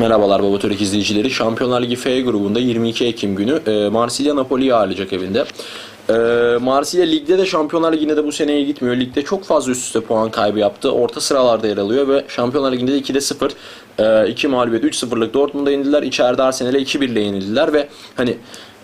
Merhabalar Baba Törek izleyicileri. Şampiyonlar Ligi F grubunda 22 Ekim günü e, Marsilya Napoli'yi ağırlayacak evinde. E, Marsilya ligde de Şampiyonlar Ligi'nde de bu seneye gitmiyor. Ligde çok fazla üst üste puan kaybı yaptı. Orta sıralarda yer alıyor ve Şampiyonlar Ligi'nde de 2'de 0. 2 mağlubiyet 3-0'lık Dortmund'a yenildiler. İçeride Arsenal'e 2-1 ile yenildiler ve hani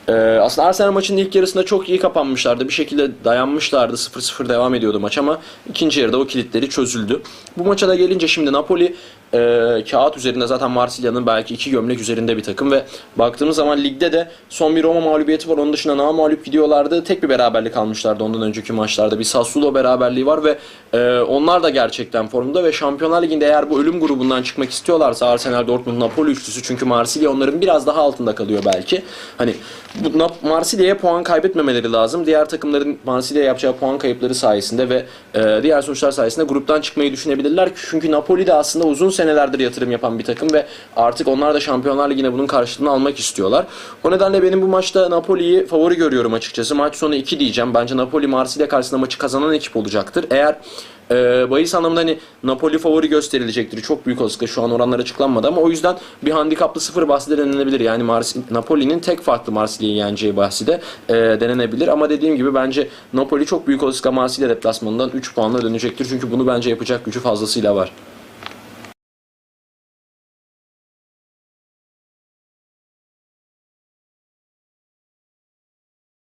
ee, aslında Arsenal maçının ilk yarısında çok iyi kapanmışlardı. Bir şekilde dayanmışlardı. 0-0 devam ediyordu maç ama ikinci yarıda o kilitleri çözüldü. Bu maça da gelince şimdi Napoli e, kağıt üzerinde zaten Marsilya'nın belki iki gömlek üzerinde bir takım ve baktığımız zaman ligde de son bir Roma mağlubiyeti var. Onun dışında namalüp gidiyorlardı. Tek bir beraberlik almışlardı ondan önceki maçlarda. Bir Sassuolo beraberliği var ve e, onlar da gerçekten formda ve Şampiyonlar Ligi'nde eğer bu ölüm grubundan çıkmak istiyorlarsa Arsenal, Dortmund, Napoli üçlüsü çünkü Marsilya onların biraz daha altında kalıyor belki. Hani Marsilya'ya puan kaybetmemeleri lazım. Diğer takımların Marsilya'ya yapacağı puan kayıpları sayesinde ve e, diğer sonuçlar sayesinde gruptan çıkmayı düşünebilirler. Çünkü Napoli de aslında uzun senelerdir yatırım yapan bir takım ve artık onlar da Şampiyonlar Ligi'ne bunun karşılığını almak istiyorlar. O nedenle benim bu maçta Napoli'yi favori görüyorum açıkçası. Maç sonu 2 diyeceğim. Bence Napoli Marsilya karşısında maçı kazanan ekip olacaktır. Eğer e, bahis anlamında hani Napoli favori gösterilecektir. Çok büyük olasılıkla şu an oranlar açıklanmadı ama o yüzden bir handikaplı sıfır bahsi de denenebilir. Yani Mars Napoli'nin tek farklı Marsilya'yı yeneceği bahsi de e, denenebilir. Ama dediğim gibi bence Napoli çok büyük olasılıkla Marsilya deplasmanından 3 puanla dönecektir. Çünkü bunu bence yapacak gücü fazlasıyla var.